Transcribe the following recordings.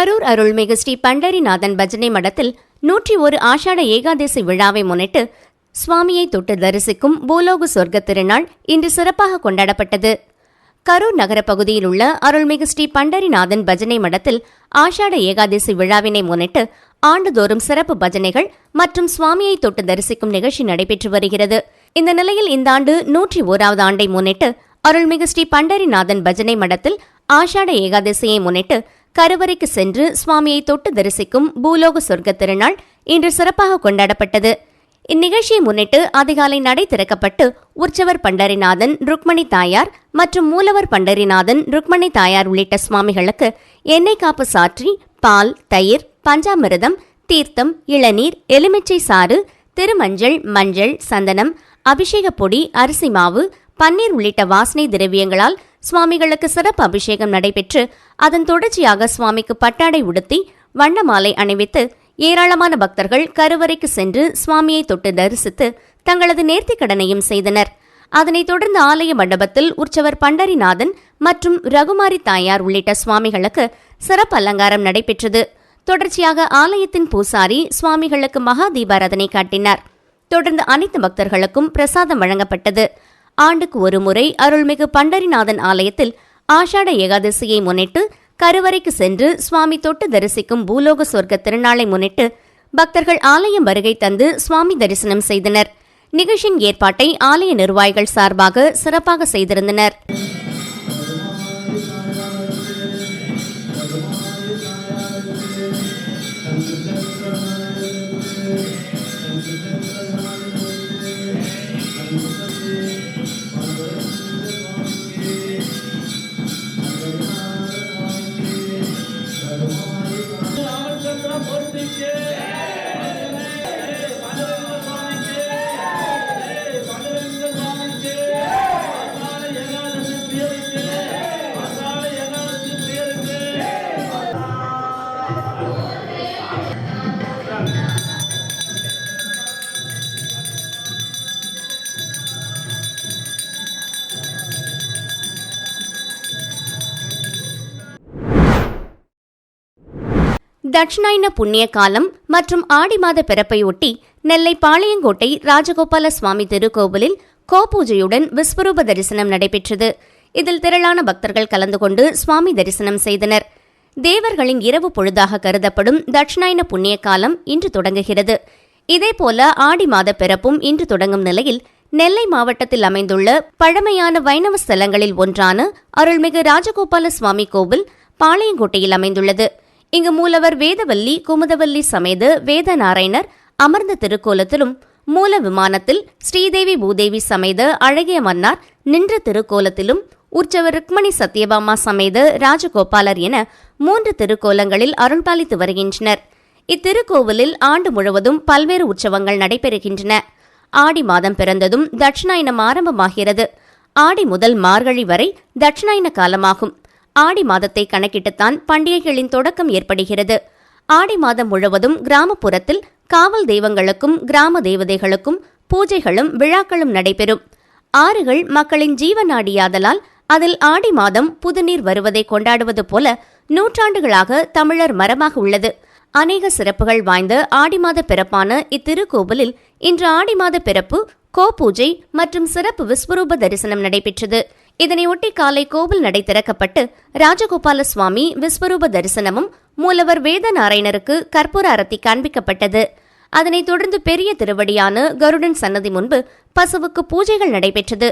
கரூர் அருள்மிகு ஸ்ரீ பண்டரிநாதன் பஜனை மடத்தில் நூற்றி ஒரு ஆஷாட ஏகாதசி விழாவை முன்னிட்டு சுவாமியை தொட்டு தரிசிக்கும் பூலோக சொர்க்க திருநாள் இன்று சிறப்பாக கொண்டாடப்பட்டது. கரூர் நகர பகுதியில் உள்ள அருள்மிகு ஸ்ரீ பண்டரிநாதன் பஜனை மடத்தில் ஆஷாட ஏகாதசி விழாவினை முன்னிட்டு ஆண்டுதோறும் சிறப்பு பஜனைகள் மற்றும் சுவாமியை தொட்டு தரிசிக்கும் நிகழ்ச்சி நடைபெற்று வருகிறது. இந்த நிலையில் இந்த ஆண்டு நூற்றி ஓராவது ஆண்டை முன்னிட்டு அருள்மிகு ஸ்ரீ பண்டரிநாதன் பஜனை மடத்தில் ஆஷாட ஏகாதசியை முன்னிட்டு கருவறைக்கு சென்று சுவாமியை தொட்டு தரிசிக்கும் பூலோக சொர்க்க திருநாள் இன்று சிறப்பாக கொண்டாடப்பட்டது. இந்நிகழ்ச்சியை முன்னிட்டு அதிகாலை நடை திறக்கப்பட்டு உற்சவர் பண்டரிநாதன் ருக்மணி தாயார் மற்றும் மூலவர் பண்டரிநாதன் ருக்மணி தாயார் உள்ளிட்ட சுவாமிகளுக்கு எண்ணெய் காப்பு சாற்றி பால் தயிர் பஞ்சாமிரதம் தீர்த்தம் இளநீர் எலுமிச்சை சாறு திருமஞ்சள் மஞ்சள் சந்தனம் அபிஷேக பொடி அரிசி மாவு பன்னீர் உள்ளிட்ட வாசனை திரவியங்களால் சுவாமிகளுக்கு சிறப்பு அபிஷேகம் நடைபெற்று அதன் தொடர்ச்சியாக சுவாமிக்கு பட்டாடை உடுத்தி வண்ண மாலை அணிவித்து ஏராளமான பக்தர்கள் கருவறைக்கு சென்று சுவாமியை தொட்டு தரிசித்து தங்களது நேர்த்திக் கடனையும் செய்தனர். அதனைத் தொடர்ந்து ஆலய மண்டபத்தில் உற்சவர் பண்டரிநாதன் மற்றும் ரகுமாரி தாயார் உள்ளிட்ட சுவாமிகளுக்கு சிறப்பு அலங்காரம் நடைபெற்றது. தொடர்ச்சியாக ஆலயத்தின் பூசாரி சுவாமிகளுக்கு மகா தீபாராதனை காட்டினார். தொடர்ந்து அனைத்து பக்தர்களுக்கும் பிரசாதம் வழங்கப்பட்டது. ஆண்டுக்கு ஒருமுறை அருள்மிகு பண்டரிநாதன் ஆலயத்தில் ஆஷாட ஏகாதசியை முன்னிட்டு கருவறைக்கு சென்று சுவாமி தொட்டு தரிசிக்கும் பூலோக சொர்க்க திருநாளை முன்னிட்டு பக்தர்கள் ஆலயம் வருகை தந்து சுவாமி தரிசனம் செய்தனர். நிகழ்ச்சியின் ஏற்பாட்டை ஆலய நிர்வாகிகள் சார்பாக சிறப்பாக செய்திருந்தனர். தட்சிணாயன புண்ணிய காலம் மற்றும் ஆடி மாத பிறப்பையொட்டி நெல்லை பாளையங்கோட்டை ராஜகோபால சுவாமி திருக்கோவிலில் கோபூஜையுடன் விஸ்வரூப தரிசனம் நடைபெற்றது. இதில் திரளான பக்தர்கள் கலந்து கொண்டு சுவாமி தரிசனம் செய்தனர். தேவர்களின் இரவு பொழுதாக கருதப்படும் தட்சிணாயன புண்ணிய காலம் இன்று தொடங்குகிறது. இதேபோல ஆடி மாத பிறப்பும் இன்று தொடங்கும் நிலையில் நெல்லை மாவட்டத்தில் அமைந்துள்ள பழமையான வைணவ ஸ்தலங்களில் ஒன்றான அருள்மிகு ராஜகோபால சுவாமி கோவில் பாளையங்கோட்டையில் அமைந்துள்ளது. இங்கு மூலவர் வேதவல்லி குமுதவல்லி சமேத வேதநாராயணர் அமர்ந்த திருக்கோலத்திலும் மூல விமானத்தில் ஸ்ரீதேவி பூதேவி சமேத அழகிய மன்னார் நின்ற திருக்கோலத்திலும் உற்சவர் ருக்மணி சத்யபாமா சமேத ராஜகோபாலர் என மூன்று திருக்கோலங்களில் அருள்பாலித்து வருகின்றனர். இத்திருக்கோவிலில் ஆண்டு முழுவதும் பல்வேறு உற்சவங்கள் நடைபெறுகின்றன. ஆடி மாதம் பிறந்ததும் தட்சிணாயனம் ஆரம்பமாகிறது. ஆடி முதல் மார்கழி வரை தட்சிணாயன காலமாகும். ஆடி மாதத்தை கணக்கிட்டுத்தான் பண்டிகைகளின் தொடக்கம் ஏற்படுகிறது. ஆடி மாதம் முழுவதும் கிராமப்புறத்தில் காவல் தெய்வங்களுக்கும் கிராம தேவதைகளுக்கும் பூஜைகளும் விழாக்களும் நடைபெறும். ஆறுகள் மக்களின் ஜீவநாடியாதலால் அதில் ஆடி மாதம் புதுநீர் வருவதை கொண்டாடுவது போல நூற்றாண்டுகளாக தமிழர் மரமாக உள்ளது. அநேக சிறப்புகள் வாய்ந்த ஆடி மாத பிறப்பான இத்திருக்கோவிலில் இன்று ஆடி மாத பிறப்பு கோபூஜை மற்றும் சிறப்பு விஸ்வரூப தரிசனம் நடைபெற்றது. இதனையொட்டி காலை கோவில் நடை திறக்கப்பட்டு ராஜகோபால சுவாமி விஸ்வரூப தரிசனமும் மூலவர் வேதநாராயணருக்கு கற்பூர அரத்தி காண்பிக்கப்பட்டது. அதனைத் தொடர்ந்து பெரிய திருவடியான கருடன் சன்னதி முன்பு பசுவுக்கு பூஜைகள் நடைபெற்றது.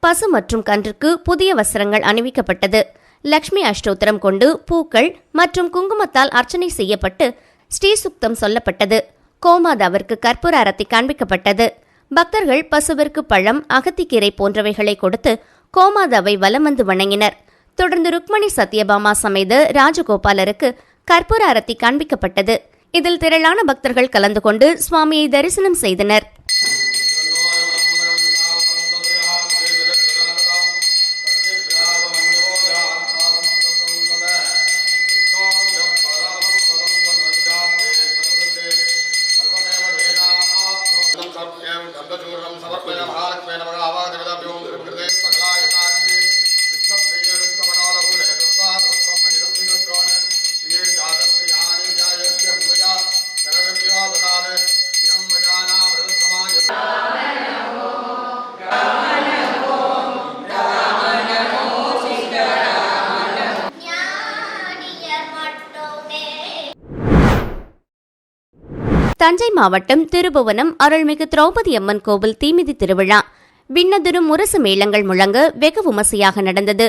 பசு மற்றும் கன்றுக்கு புதிய வஸ்திரங்கள் அணிவிக்கப்பட்டது. லக்ஷ்மி அஷ்டோத்திரம் கொண்டு பூக்கள் மற்றும் குங்குமத்தால் அர்ச்சனை செய்யப்பட்டு ஸ்ரீசுக்தம் சொல்லப்பட்டது. கோமாதாவிற்கு கற்பூர அரத்தி காண்பிக்கப்பட்டது. பக்தர்கள் பசுவிற்கு பழம் அகத்திக்கீரை போன்றவைகளை கொடுத்து கோமாதாவை வலம் வந்து வணங்கினர். தொடர்ந்து ருக்மணி சத்யபாமா சமேத ராஜகோபாலருக்கு கற்பூர அரத்தி காண்பிக்கப்பட்டது. இதில் திரளான பக்தர்கள் கலந்து கொண்டு சுவாமியை தரிசனம் செய்தனர். தஞ்சை மாவட்டம் திருபுவனம் அருள்மிகு திரௌபதி அம்மன் கோவில் தீமிதி திருவிழா. விண்ணதிரும் முரசு மேளங்கள் முழங்க வெகு விமர்சையாக நடந்தது.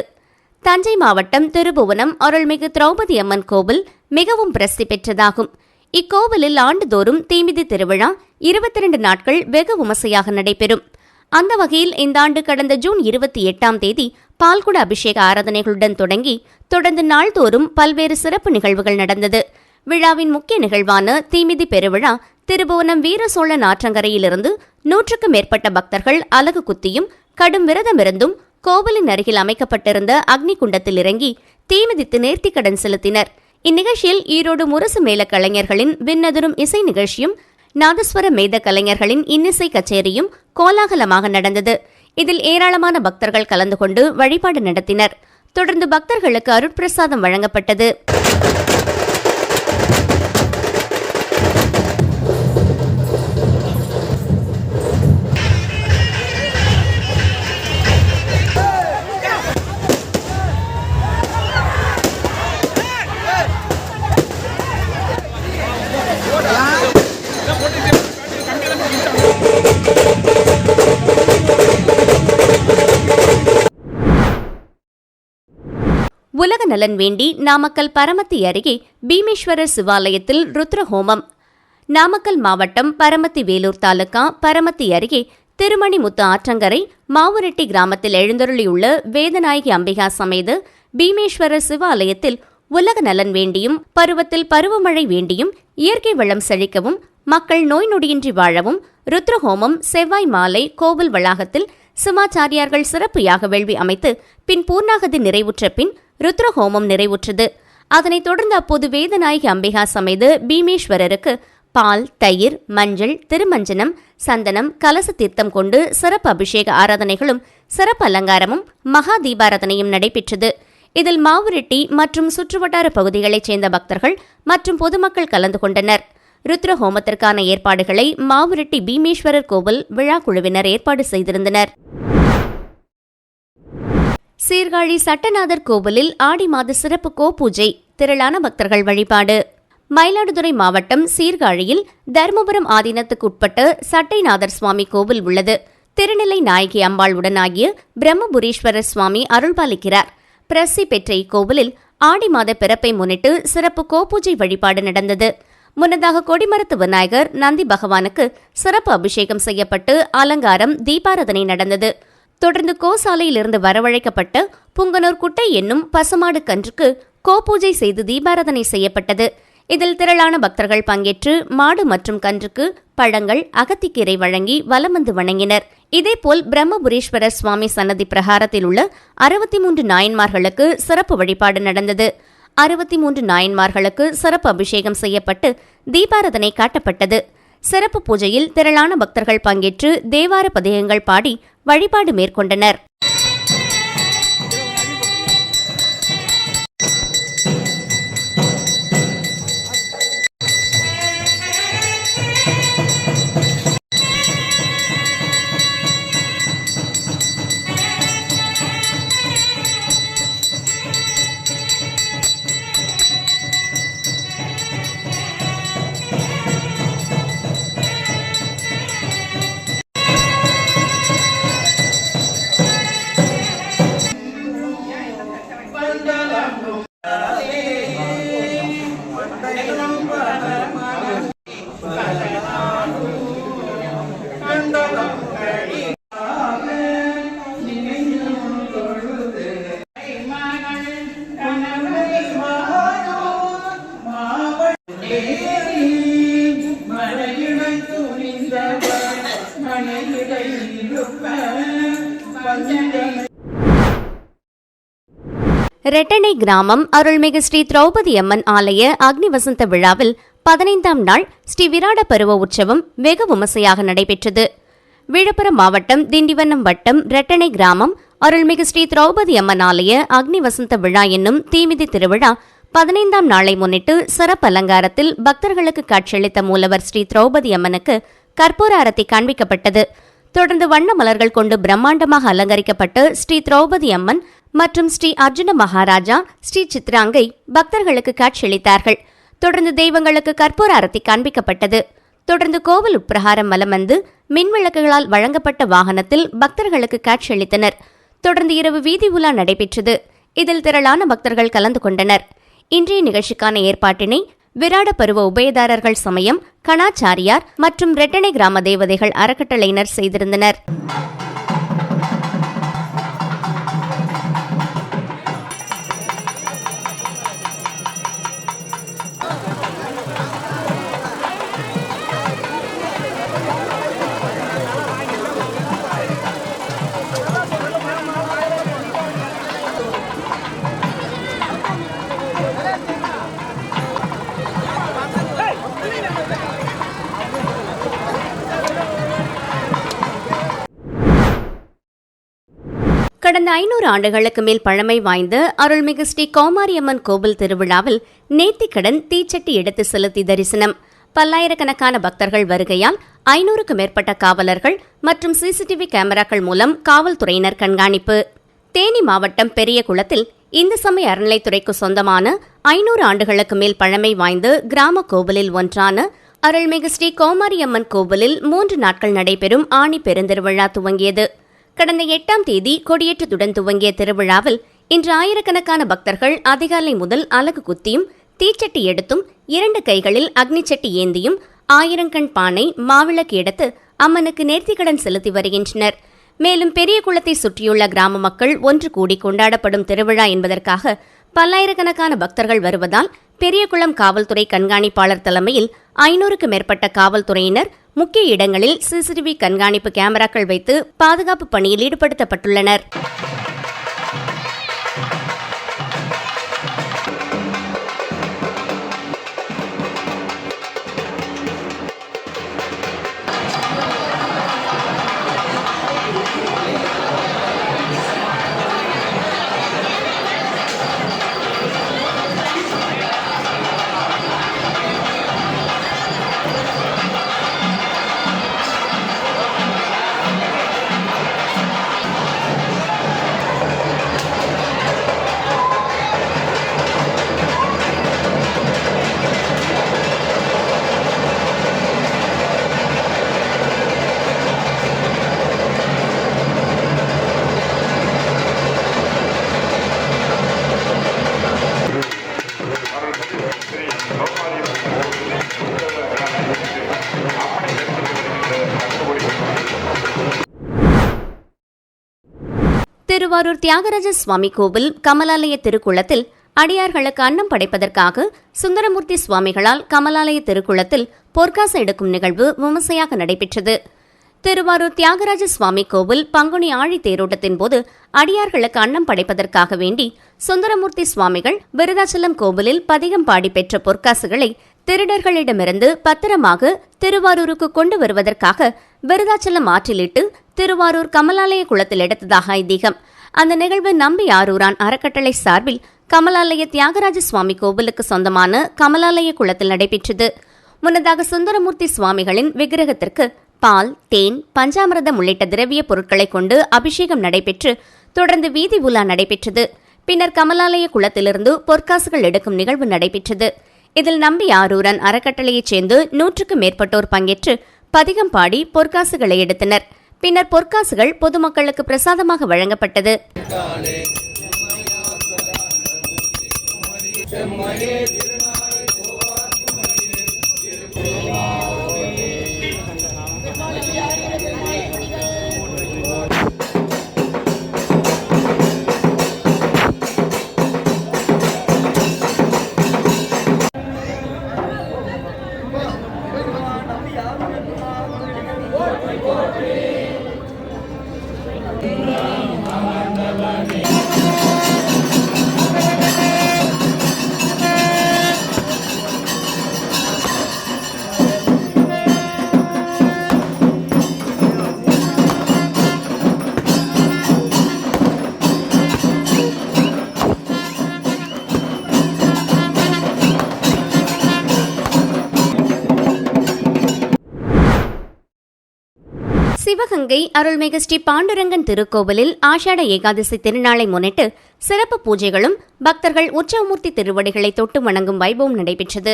தஞ்சை மாவட்டம் திருபுவனம் அருள்மிகு திரௌபதி அம்மன் கோவில் மிகவும் பிரசித்தி பெற்றதாகும். இக்கோவிலில் ஆண்டுதோறும் தீமிதி திருவிழா இருபத்தி இரண்டு நாட்கள் வெகு விமர்சையாக நடைபெறும். அந்த வகையில் இந்த ஆண்டு கடந்த ஜூன் இருபத்தி எட்டாம் தேதி பால்குட அபிஷேக ஆராதனைகளுடன் தொடங்கி தொடர்ந்து நாள்தோறும் பல்வேறு சிறப்பு நிகழ்வுகள் நடந்தது. விழாவின் முக்கிய நிகழ்வான தீமிதி பெருவிழா திருபுவனம் வீர சோழன் ஆற்றங்கரையிலிருந்து நூற்றுக்கும் மேற்பட்ட பக்தர்கள் அலகு குத்தியும் கடும் விரதமிருந்தும் கோவிலின் அருகில் அமைக்கப்பட்டிருந்த அக்னி குண்டத்தில் இறங்கி தீமிதித்து நேர்த்திக்கடன் செலுத்தினர். இந்நிகழ்ச்சியில் ஈரோடு முரசு மேல கலைஞர்களின் விண்ணதிரும் இசை நிகழ்ச்சியும் நாதஸ்வர மேத கலைஞர்களின் இன்னிசை கச்சேரியும் கோலாகலமாக நடந்தது. இதில் ஏராளமான பக்தர்கள் கலந்து கொண்டு வழிபாடு நடத்தினர். தொடர்ந்து பக்தர்களுக்கு அருட்பிரசாதம் வழங்கப்பட்டது. நலன் வேண்டி நாமக்கல் பரமத்தி அருகே பீமேஸ்வரர் சிவாலயத்தில் ருத்ரஹோமம். நாமக்கல் மாவட்டம் பரமத்தி வேலூர் தாலுகா பரமத்தி அருகே திருமணிமுத்து ஆற்றங்கரை மாவுரெட்டி கிராமத்தில் எழுந்தருளியுள்ள வேதநாயகி அம்பிகா சமேத பீமேஸ்வரர் சிவாலயத்தில் உலக நலன் வேண்டியும் பருவத்தில் பருவமழை வேண்டியும் இயற்கை வளம் செழிக்கவும் மக்கள் நோய் நொடியின்றி வாழவும் ருத்ரஹோமம் செவ்வாய் மாலை கோவில் வளாகத்தில் சிவாச்சாரியார்கள் சிறப்பு யாக வேள்வி அமைத்து பின் பூர்ணாகதி நிறைவுற்ற பின் ருத்ரஹோமம் நிறைவுற்றது. அதனைத் தொடர்ந்து அப்போது வேதநாயகி அம்பிகா சமைத்து பீமேஸ்வரருக்கு பால் தயிர் மஞ்சள் திருமஞ்சனம் சந்தனம் கலச தீர்த்தம் கொண்டு சிறப்பு அபிஷேக ஆராதனைகளும் சிறப்பு அலங்காரமும் மகா தீபாராதனையும் நடைபெற்றது. இதில் மாவுரெட்டி மற்றும் சுற்றுவட்டார பகுதிகளைச் சேர்ந்த பக்தர்கள் மற்றும் பொதுமக்கள் கலந்து கொண்டனர். ருத்ர ஹோமத்திற்கான ஏற்பாடுகளை மாவுரெட்டி பீமேஸ்வரர் கோவில் விழா குழுவினர் ஏற்பாடு செய்திருந்தனர். சீர்காழி சட்டநாதர் கோவிலில் ஆடி மாத சிறப்பு கோபூஜை திரளான பக்தர்கள் வழிபாடு. மயிலாடுதுறை மாவட்டம் சீர்காழியில் தருமபுரம் ஆதீனத்துக்குட்பட்ட சட்டைநாதர் சுவாமி கோவில் உள்ளது. திருநிலை நாயகி அம்பாள் உடனாகிய பிரம்மபுரீஸ்வரர் சுவாமி அருள்பாலிக்கிறார். பிரசி பெற்ற இக்கோவிலில் ஆடி மாத பிறப்பை முன்னிட்டு சிறப்பு கோபூஜை வழிபாடு நடந்தது. முன்னதாக கொடிமரத்து விநாயகர் நந்தி பகவானுக்கு சிறப்பு அபிஷேகம் செய்யப்பட்டு அலங்காரம் தீபாராதனை நடந்தது. தொடர்ந்து கோசாலையிலிருந்து வரவழைக்கப்பட்ட புங்கனூர் குட்டை என்னும் பசுமாடு கன்றுக்கு கோபூஜை செய்து தீபாராதனை செய்யப்பட்டது. இதில் திரளான பக்தர்கள் பங்கேற்று மாடு மற்றும் கன்றுக்கு பழங்கள் அகத்திக்கீரை வழங்கி வலம் வந்து வணங்கினர். இதேபோல் பிரம்மபுரீஸ்வரர் சுவாமி சன்னதி பிரகாரத்தில் உள்ள அறுபத்தி மூன்று நாயன்மார்களுக்கு சிறப்பு வழிபாடு நடந்தது. அறுபத்தி மூன்று நாயன்மார்களுக்கு சிறப்பு அபிஷேகம் செய்யப்பட்டு தீபாராதனை காட்டப்பட்டது. சிறப்பு பூஜையில் திரளான பக்தர்கள் பங்கேற்று தேவார பதிகங்கள் பாடி வழிபாடு மேற்கொண்டனர். ரெட்டனை கிராமம் அருள்மிகு ஸ்ரீ திரௌபதி அம்மன் ஆலய அக்னி வசந்த விழாவில் பதினைந்தாம் நாள் ஸ்ரீ விராட பருவ உற்சவம் வெகு விமர்சையாக நடைபெற்றது. விழுப்புரம் மாவட்டம் திண்டிவனம் வட்டம் ரெட்டனை கிராமம் அருள்மிகு ஸ்ரீ திரௌபதி அம்மன் ஆலய அக்னி வசந்த விழா என்னும் தீமிதி திருவிழா பதினைந்தாம் நாளை முன்னிட்டு சிறப்பு அலங்காரத்தில் பக்தர்களுக்கு காட்சியளித்த மூலவர் ஸ்ரீ திரௌபதி அம்மனுக்கு கற்பூர அரத்தி காண்பிக்கப்பட்டது. தொடர்ந்து வண்ண மலர்கள் கொண்டு பிரம்மாண்டமாக அலங்கரிக்கப்பட்டு ஸ்ரீ திரௌபதி அம்மன் மற்றும் ஸ்ரீ அர்ஜுன மகாராஜா ஸ்ரீ சித்ராங்கை பக்தர்களுக்கு காட்சியளித்தார்கள். தொடர்ந்து தெய்வங்களுக்கு கற்பூர அரத்தி காண்பிக்கப்பட்டது. தொடர்ந்து கோவில் உப்பிரகாரம் மலமந்து வந்து மின்விளக்குகளால் வழங்கப்பட்ட வாகனத்தில் பக்தர்களுக்கு காட்சியளித்தனர். தொடர்ந்து இரவு வீதி உலா நடைபெற்றது. இதில் திரளான பக்தர்கள் கலந்து கொண்டனர். இன்றைய நிகழ்ச்சிக்கான ஏற்பாட்டினை விராட பருவ உபயதாரர்கள் சமயம் கணாச்சாரியார் மற்றும் ரெட்டனை கிராம தேவதைகள் அறக்கட்டளையினர் செய்திருந்தனர். கடந்த ஐநூறு ஆண்டுகளுக்கு மேல் பழமை வாய்ந்த அருள்மிகு ஸ்ரீ கோமாரியம்மன் கோவில் திருவிழாவில் நேர்த்திக்கடன் தீச்சட்டி எடுத்து செலுத்தி தரிசனம். பல்லாயிரக்கணக்கான பக்தர்கள் வருகையால் ஐநூறுக்கு மேற்பட்ட காவலர்கள் மற்றும் சிசிடிவி கேமராக்கள் மூலம் காவல்துறையினர் கண்காணிப்பு. தேனி மாவட்டம் பெரிய குளத்தில் இந்து சமய அறநிலைத்துறைக்கு சொந்தமான ஐநூறு ஆண்டுகளுக்கு மேல் பழமை வாய்ந்த கிராம கோவிலில் ஒன்றான அருள்மிகு ஸ்ரீ கோமாரியம்மன் கோவிலில் மூன்று நாட்கள் நடைபெறும் ஆணி பெருந்திருவிழா துவங்கியது. கடந்த எட்டாம் தேதி கொடியேற்றத்துடன் துவங்கிய திருவிழாவில் இன்று ஆயிரக்கணக்கான பக்தர்கள் அதிகாலை முதல் அலகு குத்தியும் தீச்சட்டி எடுத்தும் இரண்டு கைகளில் அக்னிச்சட்டி ஏந்தியும் ஆயிரங்கண் பானை மாவிளக்கு எடுத்து அம்மனுக்கு நேர்த்திக்கடன் செலுத்தி வருகின்றனர். மேலும் பெரிய குளத்தை சுற்றியுள்ள கிராம மக்கள் ஒன்று கூடி கொண்டாடப்படும் திருவிழா என்பதற்காக பல்லாயிரக்கணக்கான பக்தர்கள் வருவதால் பெரியகுளம் காவல்துறை கண்காணிப்பாளர் தலைமையில் ஐநூறுக்கு மேற்பட்ட காவல்துறையினர் முக்கிய இடங்களில் சிசிடிவி கண்காணிப்பு கேமராக்கள் வைத்து பாதுகாப்பு பணியில் ஈடுபடுத்தப்பட்டுள்ளனர். திருவாரூர் தியாகராஜ சுவாமி கோவில் கமலாலய திருக்குளத்தில் அடியார்களுக்கு அன்னம் படைப்பதற்காக சுந்தரமூர்த்தி சுவாமிகளால் கமலாலய திருக்குளத்தில் பொற்காசு எடுக்கும் நிகழ்வு விமர்சையாக நடைபெற்றது. திருவாரூர் தியாகராஜ சுவாமி கோவில் பங்குனி ஆழி தேரோட்டத்தின் போது அடியார்களுக்கு அன்னம் படைப்பதற்காக வேண்டி சுந்தரமூர்த்தி சுவாமிகள் விருதாச்சலம் கோவிலில் பதிகம் பாடி பெற்ற பொற்காசுகளை திருடர்களிடமிருந்து பத்திரமாக திருவாரூருக்கு கொண்டு வருவதற்காக விருதாச்சலம் ஆற்றிலிட்டு திருவாரூர் கமலாலய குளத்தில் எடுத்ததாக ஐதீகம். அந்த நிகழ்வு நம்பி ஆரூரான் அறக்கட்டளை சார்பில் கமலாலய தியாகராஜ சுவாமி கோவிலுக்கு சொந்தமான கமலாலய குளத்தில் நடைபெற்றது. முன்னதாக சுந்தரமூர்த்தி சுவாமிகளின் விக்கிரகத்திற்கு பால் தேன் பஞ்சாமிரதம் உள்ளிட்ட திரவிய பொருட்களை கொண்டு அபிஷேகம் நடைபெற்று தொடர்ந்து வீதி உலா நடைபெற்றது. பின்னர் கமலாலய குளத்திலிருந்து பொற்காசுகள் எடுக்கும் நிகழ்வு நடைபெற்றது. இதில் நம்பி ஆரூரன் அறக்கட்டளையைச் சேர்ந்து நூற்றுக்கும் மேற்பட்டோர் பங்கேற்று பதிகம் பாடி பொற்காசுகளை எடுத்தனர். பின்னர் பொற்காசுகள் பொதுமக்களுக்கு பிரசாதமாக வழங்கப்பட்டது. சிவகங்கை அருள்மிகு ஸ்ரீ பாண்டுரங்கன் திருக்கோவிலில் ஆஷாட ஏகாதசி திருநாளை முன்னிட்டு சிறப்பு பூஜைகளும் பக்தர்கள் உற்சவமூர்த்தி திருவடிகளை தொட்டு வணங்கும் வைபவம் நடைபெற்றது.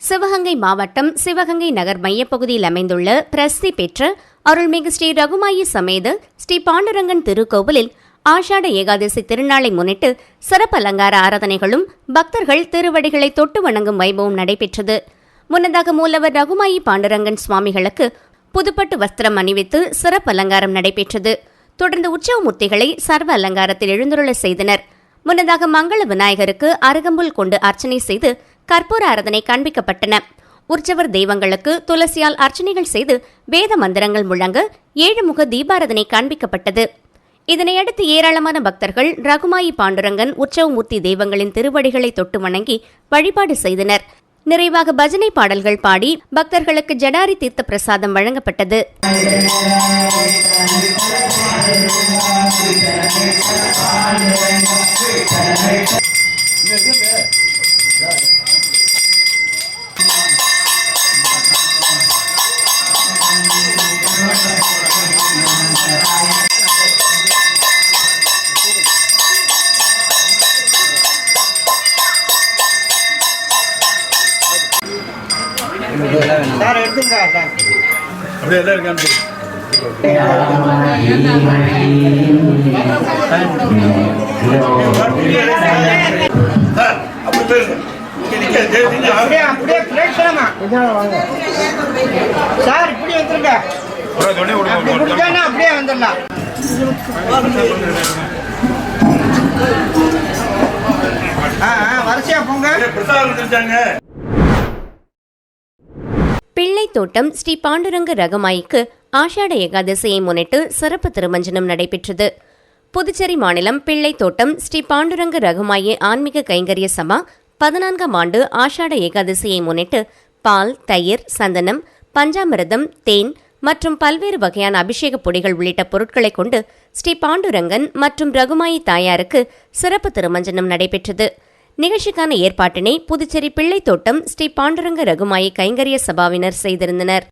சிவகங்கை மாவட்டம் சிவகங்கை நகர் மையப்பகுதியில் அமைந்துள்ள பிரசித்தி பெற்ற அருள்மிகு ஸ்ரீ ரகுமாயி சமேத ஸ்ரீ பாண்டுரங்கன் திருக்கோவிலில் ஆஷாட ஏகாதசி திருநாளை முன்னிட்டு சிறப்பு அலங்கார ஆராதனைகளும் பக்தர்கள் திருவடிகளை தொட்டு வணங்கும் வைபவம் நடைபெற்றது. முன்னதாக மூலவர் ரகுமாயி பாண்டுரங்கன் சுவாமிகளுக்கு புதுப்பட்டு வஸ்திரம் அணிவித்து சிறப்பு அலங்காரம் நடைபெற்றது. தொடர்ந்து உற்சவமூர்த்திகளை சர்வ அலங்காரத்தில் எழுந்துருள செய்தனர். முன்னதாக மங்கள விநாயகருக்கு அருகம்புல் கொண்டு அர்ச்சனை செய்து கற்பூர ஆராதனை காண்பிக்கப்பட்டன. உற்சவர் தெய்வங்களுக்கு துளசியால் அர்ச்சனைகள் செய்து வேத மந்திரங்கள் முழங்க ஏழுமுக தீபாராதனை காண்பிக்கப்பட்டது. இதனையடுத்து ஏராளமான பக்தர்கள் ரகுமாயி பாண்டுரங்கன் உற்சவமூர்த்தி தெய்வங்களின் திருவடிகளை தொட்டு வணங்கி வழிபாடு செய்தனர். நிறைவாக பஜனை பாடல்கள் பாடி பக்தர்களுக்கு ஜடாரி தீர்த்த பிரசாதம் வழங்கப்பட்டது. Yeah, அப்படியே எல்லாம் சார் இப்படி வந்துருங்க. அப்படியே வந்துடலாம். வரிசையா போங்க. பிரசாதம் பிள்ளை தோட்டம் ஸ்ரீ பாண்டுரங்க ரகமாய்க்கு ஆஷாட ஏகாதசியை முன்னிட்டு சிறப்பு திருமஞ்சனம் நடைபெற்றது. புதுச்சேரி மாநிலம் பிள்ளைத்தோட்டம் ஸ்ரீ பாண்டுரங்க ரகுமாயி ஆன்மீக கைங்கரிய சபா பதினான்காம் ஆண்டு ஆஷாட ஏகாதசியை முன்னிட்டு பால் தயிர் சந்தனம் பஞ்சாமிரதம் தேன் மற்றும் பல்வேறு வகையான அபிஷேக பொடிகள் உள்ளிட்ட பொருட்களை கொண்டு ஸ்ரீ பாண்டுரங்கன் மற்றும் ரகுமாயி தாயாருக்கு சிறப்பு திருமஞ்சனம் நடைபெற்றது. நிகழ்ச்சிக்கான ஏற்பாட்டினை புதுச்சேரி பிள்ளைத்தோட்டம் ஸ்ரீ பாண்டுரங்க ரகுமாயி கைங்கரிய சபாவினர் செய்திருந்தனர்.